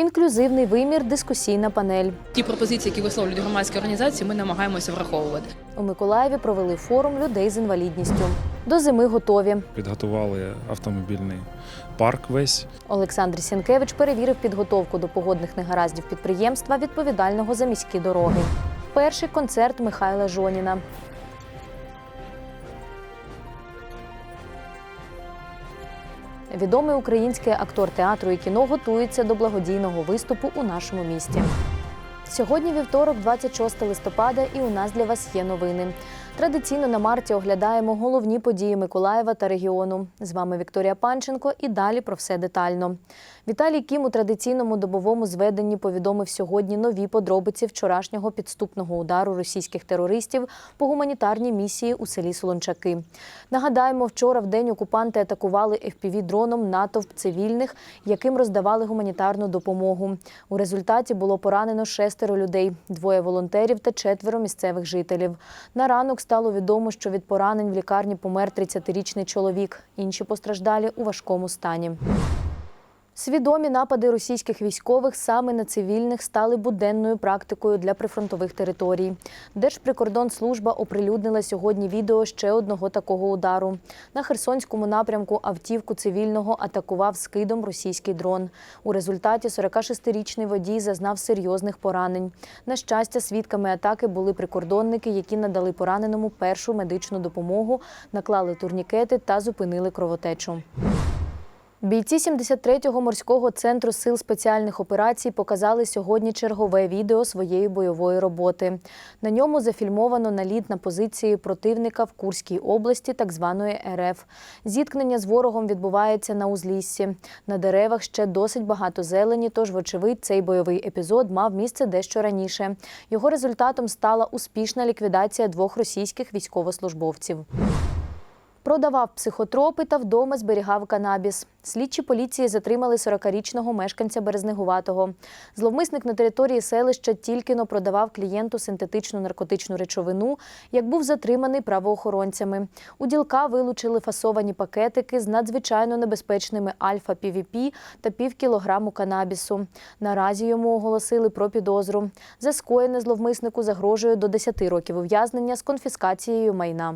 Інклюзивний вимір, дискусійна панель. Ті пропозиції, які висловлюють громадські організації, ми намагаємося враховувати. У Миколаєві провели форум людей з інвалідністю. До зими готові. Підготували автомобільний парк весь. Олександр Сінкевич перевірив підготовку до погодних негараздів підприємства, відповідального за міські дороги. Перший концерт Михайла Жоніна. Відомий український актор театру і кіно готується до благодійного виступу у нашому місті. Сьогодні вівторок, 26 листопада, і у нас для вас є новини. Традиційно на марті оглядаємо головні події Миколаєва та регіону. З вами Вікторія Панченко і далі про все детально. Віталій Кім у традиційному добовому зведенні повідомив сьогодні нові подробиці вчорашнього підступного удару російських терористів по гуманітарній місії у селі Солончаки. Нагадаємо, вчора в день окупанти атакували FPV-дроном натовп цивільних, яким роздавали гуманітарну допомогу. У результаті було поранено шестеро людей, двоє волонтерів та четверо місцевих жителів. На ранок стало відомо, що від поранень в лікарні помер 30-річний чоловік. Інші постраждалі у важкому стані. Свідомі напади російських військових саме на цивільних стали буденною практикою для прифронтових територій. Держприкордонслужба оприлюднила сьогодні відео ще одного такого удару. На Херсонському напрямку автівку цивільного атакував скидом російський дрон. У результаті 46-річний водій зазнав серйозних поранень. На щастя, свідками атаки були прикордонники, які надали пораненому першу медичну допомогу, наклали турнікети та зупинили кровотечу. Бійці 73-го морського центру сил спеціальних операцій показали сьогодні чергове відео своєї бойової роботи. На ньому зафільмовано наліт на позиції противника в Курській області, так званої РФ. Зіткнення з ворогом відбувається на узліссі. На деревах ще досить багато зелені, тож, вочевидь, цей бойовий епізод мав місце дещо раніше. Його результатом стала успішна ліквідація двох російських військовослужбовців. Продавав психотропи та вдома зберігав канабіс. Слідчі поліції затримали 40-річного мешканця Березнегуватого. Зловмисник на території селища тільки но продавав клієнту синтетичну наркотичну речовину, як був затриманий правоохоронцями. У ділка вилучили фасовані пакетики з надзвичайно небезпечними альфа-півіпі та пів кілограму канабісу. Наразі йому оголосили про підозру. За скоєне зловмиснику загрожує до 10 років ув'язнення з конфіскацією майна.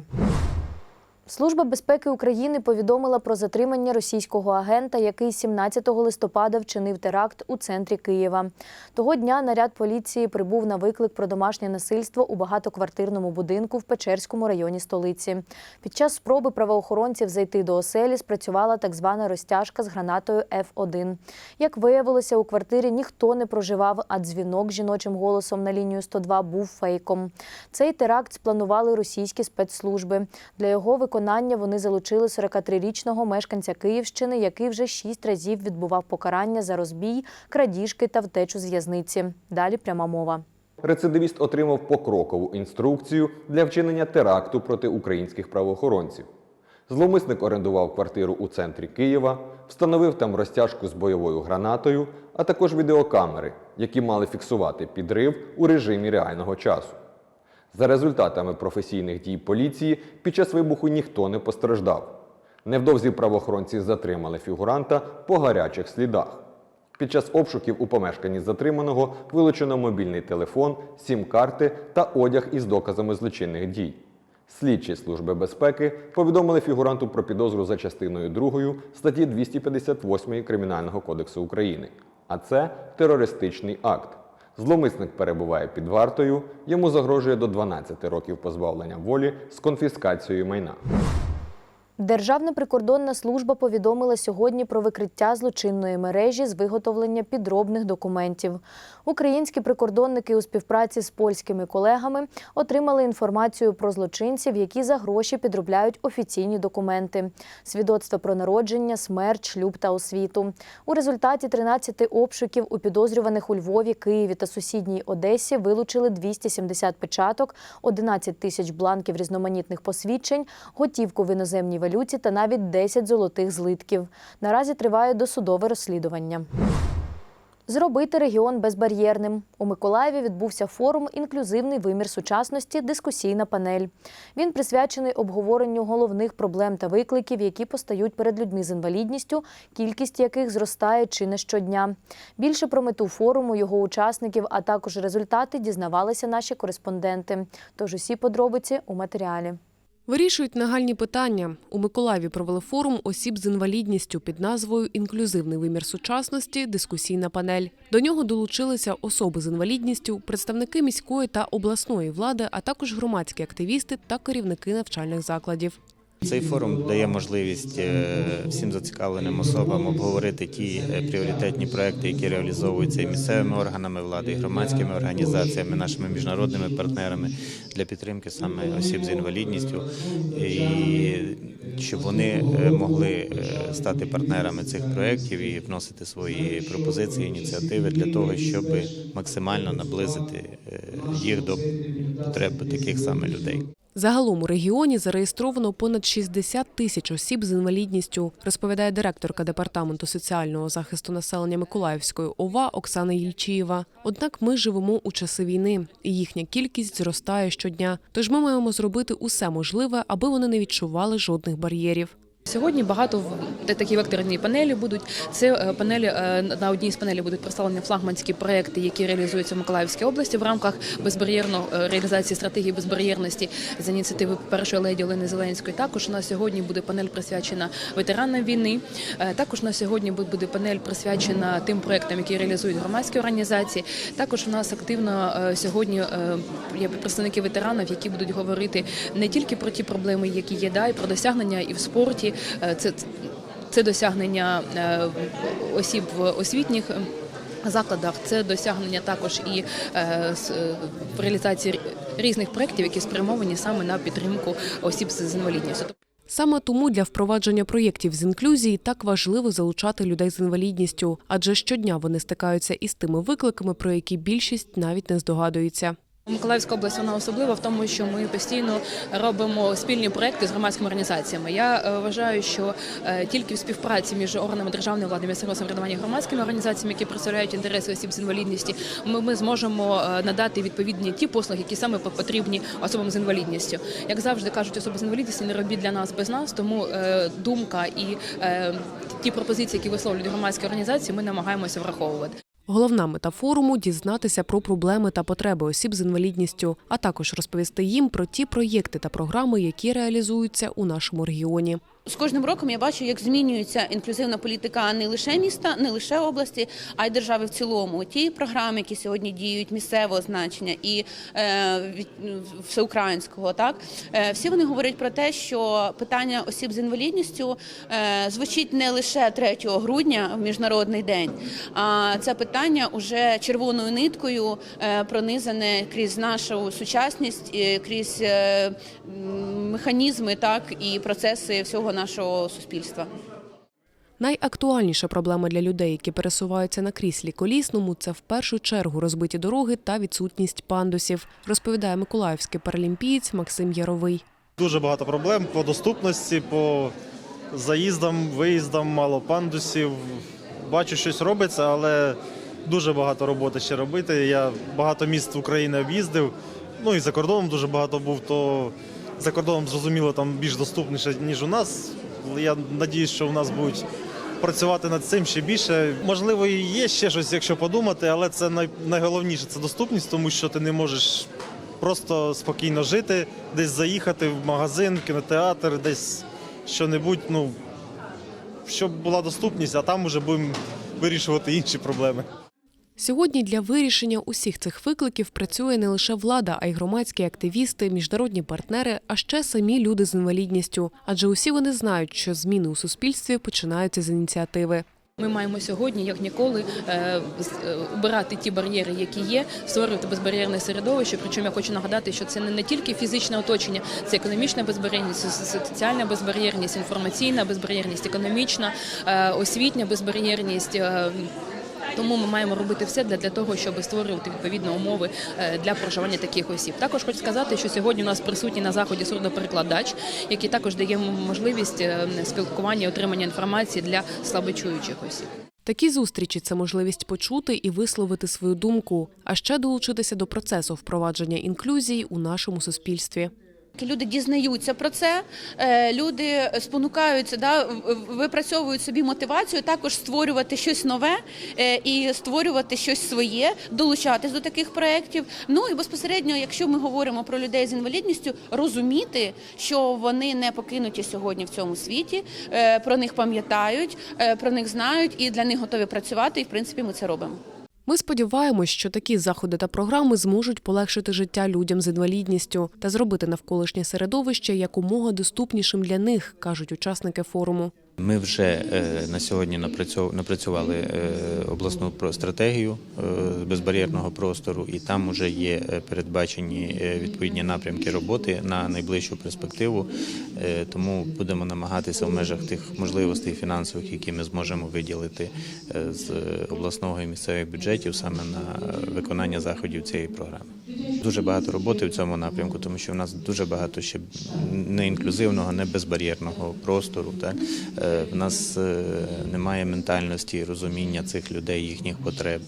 Служба безпеки України повідомила про затримання російського агента, який 17 листопада вчинив теракт у центрі Києва. Того дня наряд поліції прибув на виклик про домашнє насильство у багатоквартирному будинку в Печерському районі столиці. Під час спроби правоохоронців зайти до оселі спрацювала так звана розтяжка з гранатою Ф1. Як виявилося, у квартирі ніхто не проживав, а дзвінок жіночим голосом на лінію 102 був фейком. Цей теракт спланували російські спецслужби. Для його виконання вони залучили 43-річного мешканця Київщини, який вже шість разів відбував покарання за розбій, крадіжки та втечу з в'язниці. Далі пряма мова. Рецидивіст отримав покрокову інструкцію для вчинення теракту проти українських правоохоронців. Зловмисник орендував квартиру у центрі Києва, встановив там розтяжку з бойовою гранатою, а також відеокамери, які мали фіксувати підрив у режимі реального часу. За результатами професійних дій поліції, під час вибуху ніхто не постраждав. Невдовзі правоохоронці затримали фігуранта по гарячих слідах. Під час обшуків у помешканні затриманого вилучено мобільний телефон, сім-карти та одяг із доказами злочинних дій. Слідчі Служби безпеки повідомили фігуранту про підозру за частиною 2 статті 258 Кримінального кодексу України. А це терористичний акт. Зловмисник перебуває під вартою, йому загрожує до 12 років позбавлення волі з конфіскацією майна. Державна прикордонна служба повідомила сьогодні про викриття злочинної мережі з виготовлення підробних документів. Українські прикордонники у співпраці з польськими колегами отримали інформацію про злочинців, які за гроші підробляють офіційні документи: свідоцтва про народження, смерть, шлюб та освіту. У результаті 13 обшуків у підозрюваних у Львові, Києві та сусідній Одесі вилучили 270 печаток, 11 тисяч бланків різноманітних посвідчень, готівку в іноземній валюті та навіть 10 золотих злитків. Наразі триває досудове розслідування. Зробити регіон безбар'єрним. У Миколаєві відбувся форум Інклюзивний вимір сучасності. Дискусійна панель. Він присвячений обговоренню головних проблем та викликів, які постають перед людьми з інвалідністю, кількість яких зростає чи не щодня. Більше про мету форуму, його учасників, а також результати дізнавалися наші кореспонденти. Тож усі подробиці у матеріалі. Вирішують нагальні питання. У Миколаєві провели форум осіб з інвалідністю під назвою Інклюзивний вимір сучасності. Дискусійна панель. До нього долучилися особи з інвалідністю, представники міської та обласної влади, а також громадські активісти та керівники навчальних закладів. Цей форум дає можливість е, всім зацікавленим особам обговорити ті е, пріоритетні проекти, які реалізовуються і місцевими органами влади, і громадськими організаціями, нашими міжнародними партнерами для підтримки саме осіб з інвалідністю, і щоб вони е, могли стати партнерами цих проєктів і вносити свої пропозиції, ініціативи для того, щоб максимально наблизити їх до потреб таких саме людей. Загалом у регіоні зареєстровано понад 60 тисяч осіб з інвалідністю, розповідає директорка департаменту соціального захисту населення Миколаївської ОВА Оксана Єльчієва. Однак ми живемо у часи війни, і їхня кількість зростає щодня. Тож ми маємо зробити усе можливе, аби вони не відчували жодних бар'єрів. Сьогодні багато такі векторні панелі будуть. Це е, панелі е, на одній з панелей будуть представлені флагманські проекти, які реалізуються в Миколаївській області в рамках безбар'єрного е, реалізації стратегії безбар'єрності з ініціативи першої леді Олени Зеленської. Також у нас сьогодні буде панель присвячена ветеранам війни. Також у нас сьогодні буде- панель присвячена тим проектам, які реалізують громадські організації. Також у нас активно сьогодні є представники ветеранів, які будуть говорити не тільки про ті проблеми, які є, да, і про досягнення і в спорті. Е, Це, це досягнення е, осіб в освітніх. е, Закладах це досягнення також і е, в реалізації різних проєктів, які спрямовані саме на підтримку осіб з інвалідністю. Саме тому для впровадження проєктів з інклюзії так важливо залучати людей з інвалідністю, адже щодня вони стикаються із тими викликами, про які більшість навіть не здогадується. Миколаївська область вона особлива в тому, що ми постійно робимо спільні проекти з громадськими організаціями. Я е, вважаю, що е, тільки в співпраці між органами державної влади, місцевого самоврядування громадськими організаціями, які представляють інтереси осіб з інвалідністю, ми, ми зможемо е, надати відповідні ті послуги, які саме потрібні особам з інвалідністю. Як завжди кажуть, особи з інвалідністю не робіть для нас без нас. Тому думка і ті пропозиції, які висловлюють громадські організації, ми намагаємося враховувати. Головна мета форуму дізнатися про проблеми та потреби осіб з інвалідністю, а також розповісти їм про ті проєкти та програми, які реалізуються у нашому регіоні. З кожним роком я бачу, як змінюється інклюзивна політика не лише міста, не лише області, а й держави в цілому. Ті програми, які сьогодні діють місцевого значення і е, від- всеукраїнського, так е, всі вони говорять про те, що питання осіб з інвалідністю е, звучить не лише 3 грудня в міжнародний день, а це питання уже червоною ниткою е, пронизане крізь нашу сучасність, е, крізь е, механізми, так і процеси всього нашого суспільства. Найактуальніша проблема для людей, які пересуваються на кріслі колісному, це в першу чергу розбиті дороги та відсутність пандусів, розповідає миколаївський паралімпієць Максим Яровий. Дуже багато проблем по доступності, по заїздам, виїздам, мало пандусів. Бачу, щось робиться, але дуже багато роботи ще робити. Я багато міст України об'їздив. Ну і за кордоном дуже багато був, то за кордоном зрозуміло там більш доступніше, ніж у нас. Я надіюсь, що у нас будуть працювати над цим ще більше. Можливо, і є ще щось, якщо подумати, але це найголовніше це доступність, тому що ти не можеш просто спокійно жити, десь заїхати в магазин, кінотеатр, десь що-небудь, ну, щоб була доступність, а там вже будемо вирішувати інші проблеми. Сьогодні для вирішення усіх цих викликів працює не лише влада, а й громадські активісти, міжнародні партнери, а ще самі люди з інвалідністю. Адже усі вони знають, що зміни у суспільстві починаються з ініціативи. Ми маємо сьогодні, як ніколи, е, з- е, убирати ті бар'єри, які є, створювати безбар'єрне середовище. Причому я хочу нагадати, що це не, не тільки фізичне оточення, це економічна безбар'єрність, соціальна безбар'єрність, інформаційна безбар'єрність, економічна, е, освітня безбар'єрність. Тому ми маємо робити все для, для того, щоб створювати відповідні умови е, для проживання таких осіб. Також хочу сказати, що сьогодні у нас присутній на заході сурдоперекладач, який також дає можливість е, спілкування і отримання інформації для слабочуючих осіб. Такі зустрічі це можливість почути і висловити свою думку, а ще долучитися до процесу впровадження інклюзії у нашому суспільстві. Люди дізнаються про це, е, люди спонукаються, да, випрацьовують собі мотивацію також створювати щось нове е, і створювати щось своє, долучатись до таких проєктів. Ну і безпосередньо, якщо ми говоримо про людей з інвалідністю, розуміти, що вони не покинуті сьогодні в цьому світі, е, про них пам'ятають, про них знають і для них готові працювати. І в принципі ми це робимо. Ми сподіваємось, що такі заходи та програми зможуть полегшити життя людям з інвалідністю та зробити навколишнє середовище якомога доступнішим для них, кажуть учасники форуму. Ми вже е, на сьогодні напрацювали е, обласну стратегію е, безбар'єрного простору, і там вже є передбачені відповідні напрямки роботи на найближчу перспективу. Тому будемо намагатися в межах тих можливостей фінансових, які ми зможемо виділити з обласного і місцевих бюджетів, саме на виконання заходів цієї програми. Дуже багато роботи в цьому напрямку, тому що в нас дуже багато ще неінклюзивного, не безбар'єрного простору. Так? Е, В нас е, немає ментальності, розуміння цих людей, їхніх потреб.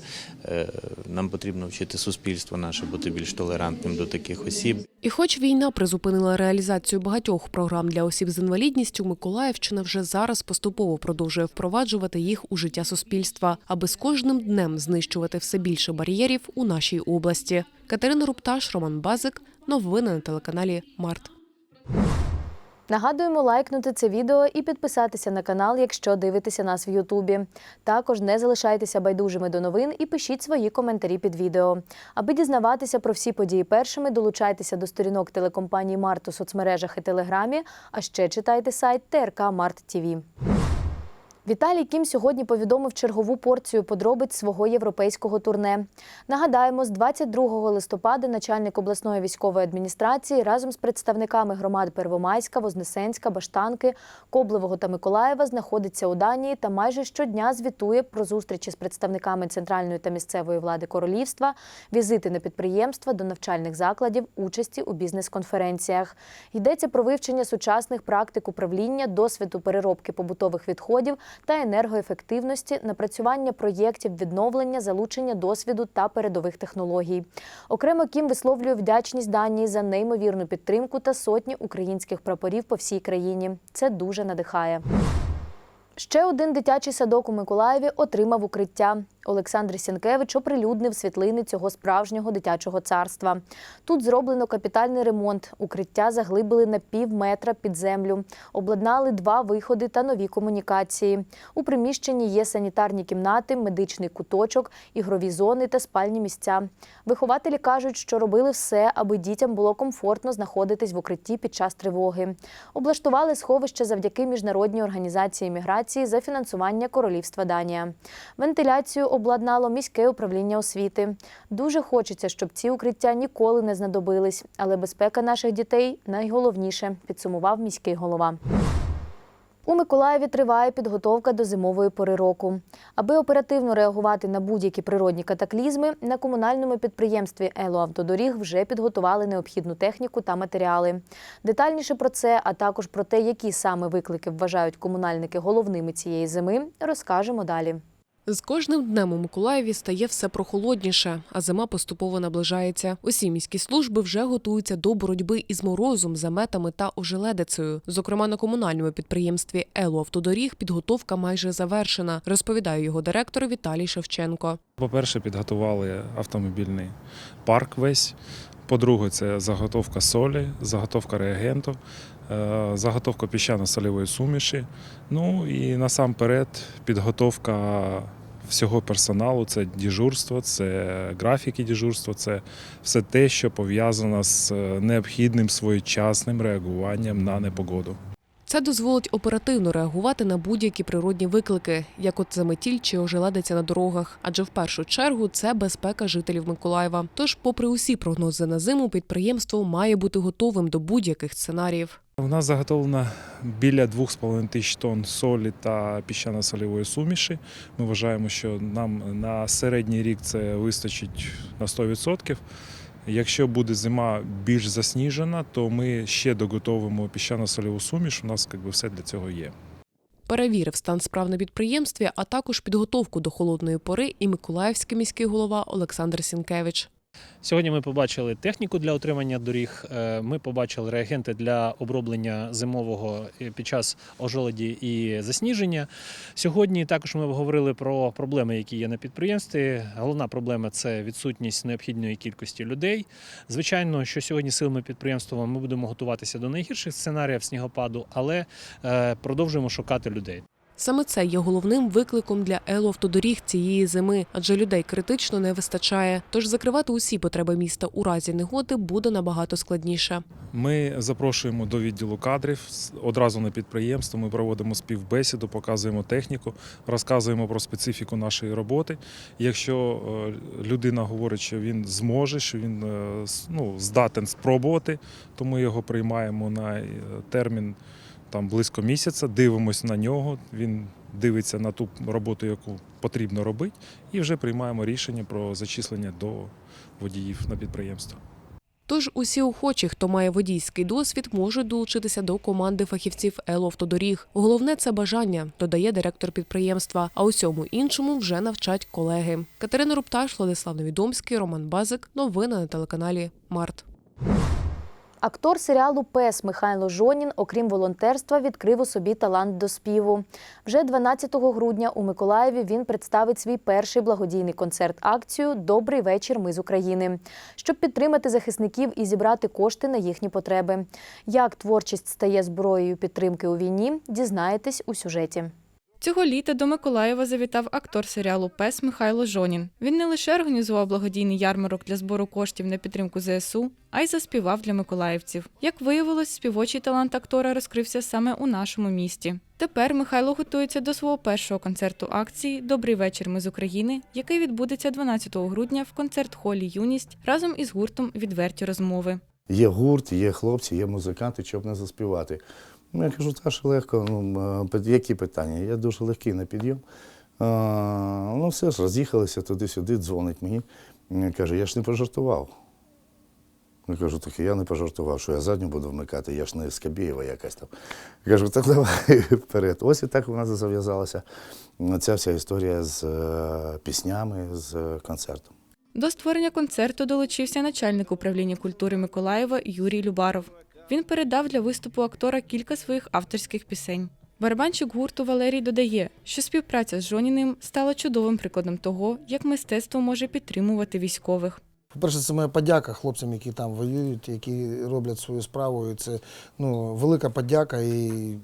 Е, Нам потрібно вчити суспільство наше бути більш толерантним до таких осіб. І хоч війна призупинила реалізацію багатьох програм для осіб з інвалідністю, Миколаївщина вже зараз поступово продовжує впроваджувати їх у життя суспільства, аби з кожним днем знищувати все більше бар'єрів у нашій області. Катерина Рупташ, Роман Базик. Новини на телеканалі Март. Нагадуємо лайкнути це відео і підписатися на канал, якщо дивитеся нас в Ютубі. Також не залишайтеся байдужими до новин і пишіть свої коментарі під відео. Аби дізнаватися про всі події першими, долучайтеся до сторінок телекомпанії Март у соцмережах і Телеграмі, а ще читайте сайт ТРК Март ТІВІ. Віталій Кім сьогодні повідомив чергову порцію подробиць свого європейського турне. Нагадаємо, з 22 листопада начальник обласної військової адміністрації разом з представниками громад Первомайська, Вознесенська, Баштанки, Коблевого та Миколаєва знаходиться у Данії та майже щодня звітує про зустрічі з представниками центральної та місцевої влади королівства, візити на підприємства до навчальних закладів, участі у бізнес-конференціях. Йдеться про вивчення сучасних практик управління, досвіду переробки побутових відходів та енергоефективності, напрацювання проєктів відновлення, залучення досвіду та передових технологій. Окремо Кім висловлює вдячність Данії за неймовірну підтримку та сотні українських прапорів по всій країні. Це дуже надихає. Ще один дитячий садок у Миколаєві отримав укриття. Олександр Сінкевич оприлюднив світлини цього справжнього дитячого царства. Тут зроблено капітальний ремонт. Укриття заглибили на пів метра під землю, обладнали два виходи та нові комунікації. У приміщенні є санітарні кімнати, медичний куточок, ігрові зони та спальні місця. Вихователі кажуть, що робили все, аби дітям було комфортно знаходитись в укритті під час тривоги. Облаштували сховище завдяки міжнародній організації міграції за фінансування Королівства Данія. Вентиляцію обладнало міське управління освіти. Дуже хочеться, щоб ці укриття ніколи не знадобились, але безпека наших дітей найголовніше, підсумував міський голова. У Миколаєві триває підготовка до зимової пори року. Аби оперативно реагувати на будь-які природні катаклізми, на комунальному підприємстві «Елоавтодоріг» вже підготували необхідну техніку та матеріали. Детальніше про це, а також про те, які саме виклики вважають комунальники головними цієї зими, розкажемо далі. З кожним днем у Миколаєві стає все прохолодніше, а зима поступово наближається. Усі міські служби вже готуються до боротьби із морозом, заметами та ожеледицею. Зокрема, на комунальному підприємстві «Ело Автодоріг» підготовка майже завершена, розповідає його директор Віталій Шевченко. По-перше, підготували автомобільний парк весь. По-друге, це заготовка солі, заготовка реагенту, заготовка піщано-солівої суміші. Ну і насамперед підготовка всього персоналу, це дежурство, це графіки дежурства, це все те, що пов'язано з е, необхідним своєчасним реагуванням на непогоду. Це дозволить оперативно реагувати на будь-які природні виклики, як от заметіль чи ожеледиця на дорогах. Адже в першу чергу це безпека жителів Миколаєва. Тож, попри усі прогнози на зиму, підприємство має бути готовим до будь-яких сценаріїв. У нас заготовлено біля 2,5 тисяч тонн солі та піщано-солівої суміші. Ми вважаємо, що нам на середній рік це вистачить на 100%. Якщо буде зима більш засніжена, то ми ще доготовимо піщано-сольову суміш. У нас якби, все для цього є. Перевірив стан справ на підприємстві, а також підготовку до холодної пори і Миколаївський міський голова Олександр Сінкевич. Сьогодні ми побачили техніку для утримання доріг. е, Ми побачили реагенти для оброблення зимового е, під час ожеледі і засніження. Сьогодні також ми говорили про проблеми, які є на підприємстві. Головна проблема це відсутність необхідної кількості людей. Звичайно, що сьогодні силами підприємства ми будемо готуватися до найгірших сценаріїв снігопаду, але е, продовжуємо шукати людей. Саме це є головним викликом для елоавтодоріг цієї зими, адже людей критично не вистачає. Тож закривати усі потреби міста у разі негоди буде набагато складніше. Ми запрошуємо до відділу кадрів одразу на підприємство. Ми проводимо співбесіду, показуємо техніку, розказуємо про специфіку нашої роботи. Якщо е, людина говорить, що він зможе, що він е, ну, здатен спробувати, то ми його приймаємо на е, термін там близько місяця, дивимося на нього. Він дивиться на ту роботу, яку потрібно робити, і вже приймаємо рішення про зачислення до водіїв на підприємство. Тож усі охочі, хто має водійський досвід, можуть долучитися до команди фахівців елоавтодоріг. Головне це бажання, додає директор підприємства. А усьому іншому вже навчать колеги. Катерина Рупташ, Владислав Невідомський, Роман Базик. Новини на телеканалі Март. Актор серіалу Пес Михайло Жонін, окрім волонтерства, відкрив у собі талант до співу. Вже 12 грудня у Миколаєві він представить свій перший благодійний концерт-акцію Добрий вечір. Ми з України, щоб підтримати захисників і зібрати кошти на їхні потреби. Як творчість стає зброєю підтримки у війні, дізнаєтесь у сюжеті. Цього літа до Миколаєва завітав актор серіалу Пес Михайло Жонін. Він не лише організував благодійний ярмарок для збору коштів на підтримку ЗСУ, а й заспівав для миколаївців. Як виявилось, співочий талант актора розкрився саме у нашому місті. Тепер Михайло готується до свого першого концерту акції Добрий вечір. Ми з України, який відбудеться 12 грудня в концерт-холі Юність разом із гуртом Відверті розмови. Є гурт, є хлопці, є музиканти, щоб не заспівати. Ну, я кажу, та що легко, ну, які питання? Я дуже легкий на підйом. А, ну, все ж, роз'їхалися туди-сюди, дзвонить мені. Каже, я ж не пожартував. Я кажу, так я не пожартував, що я задню буду вмикати, я ж не Скабєєва якась там. Я кажу, так давай вперед. Ось і так у нас зав'язалася ця вся історія з е, піснями, з концертом. До створення концерту долучився начальник управління культури Миколаєва Юрій Любаров. Він передав для виступу актора кілька своїх авторських пісень. Барабанщик гурту Валерій додає, що співпраця з Жоніним стала чудовим прикладом того, як мистецтво може підтримувати військових. По-перше, це моя подяка хлопцям, які там воюють, які роблять свою справу. І це ну, велика подяка. І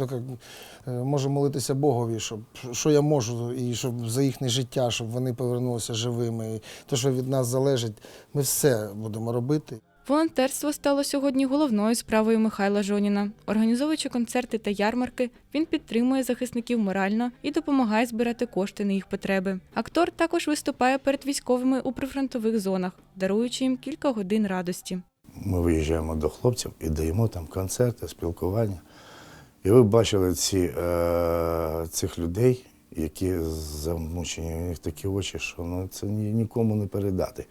е, можу молитися Богові, щоб що я можу, і щоб за їхнє життя, щоб вони повернулися живими. І те, що від нас залежить, ми все будемо робити. Волонтерство стало сьогодні головною справою Михайла Жоніна. Організовуючи концерти та ярмарки, він підтримує захисників морально і допомагає збирати кошти на їх потреби. Актор також виступає перед військовими у прифронтових зонах, даруючи їм кілька годин радості. Ми виїжджаємо до хлопців і даємо там концерти, спілкування. І ви бачили ці, е, цих людей, які замучені, у них такі очі, що ну, це ні, нікому не передати.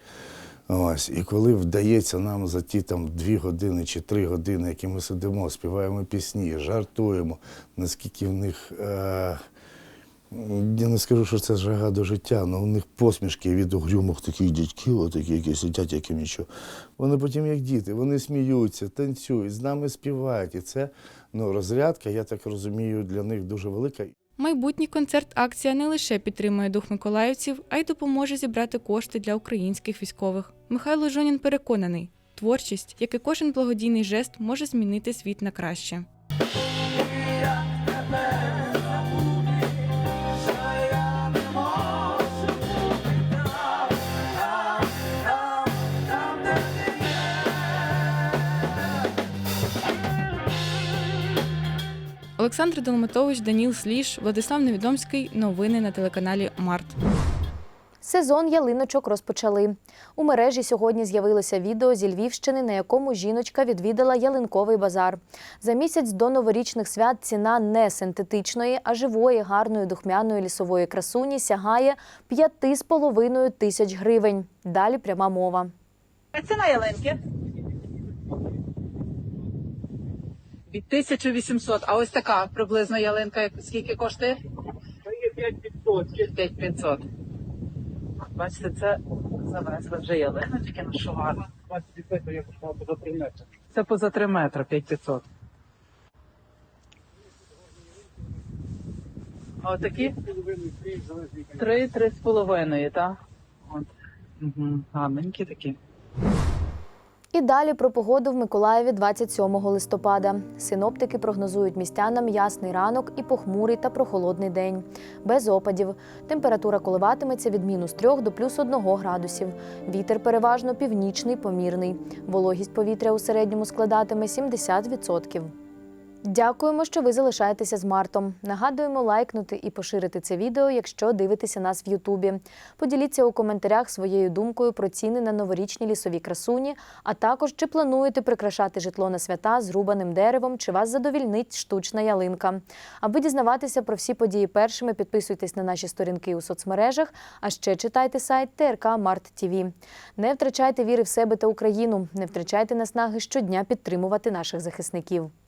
Ось. І коли вдається нам за ті там дві години чи три години, які ми сидимо, співаємо пісні, жартуємо, наскільки в них. Е, я не скажу, що це жага до життя, але у них посмішки від угрюмих таких дядьків, отакі, які сидять, як нічого. Вони потім як діти, вони сміються, танцюють, з нами співають. І це ну, розрядка, я так розумію, для них дуже велика. Майбутній концерт-акція не лише підтримує дух миколаївців, а й допоможе зібрати кошти для українських військових. Михайло Жонін переконаний, творчість, як і кожен благодійний жест, може змінити світ на краще. Олександр Долматович, Даніл Сліж, Владислав Невідомський. Новини на телеканалі Март. Сезон ялиночок розпочали. У мережі сьогодні з'явилося відео зі Львівщини, на якому жіночка відвідала ялинковий базар. За місяць до новорічних свят ціна не синтетичної, а живої, гарної духмяної лісової красуні сягає 5,5 тисяч гривень. Далі пряма мова. Ціна ялинки. Від 1800. А ось така приблизно ялинка, скільки коштує? 5500. Бачите, це завезли вже ялину, тільки нашували. Це поза 3 метри, 5500. А отакі? Три, три з половиною, так? От. Угу. Гарненькі такі. І далі про погоду в Миколаєві 27 листопада. Синоптики прогнозують містянам ясний ранок і похмурий та прохолодний день. Без опадів. Температура коливатиметься від мінус 3 до плюс 1 градусів. Вітер переважно північний, помірний. Вологість повітря у середньому складатиме 70%. Дякуємо, що ви залишаєтеся з Мартом. Нагадуємо лайкнути і поширити це відео, якщо дивитеся нас в Ютубі. Поділіться у коментарях своєю думкою про ціни на новорічні лісові красуні, а також чи плануєте прикрашати житло на свята зрубаним деревом, чи вас задовільнить штучна ялинка. Аби дізнаватися про всі події першими, підписуйтесь на наші сторінки у соцмережах, а ще читайте сайт ТРК Март ТІВІ. Не втрачайте віри в себе та Україну, не втрачайте наснаги щодня підтримувати наших захисників.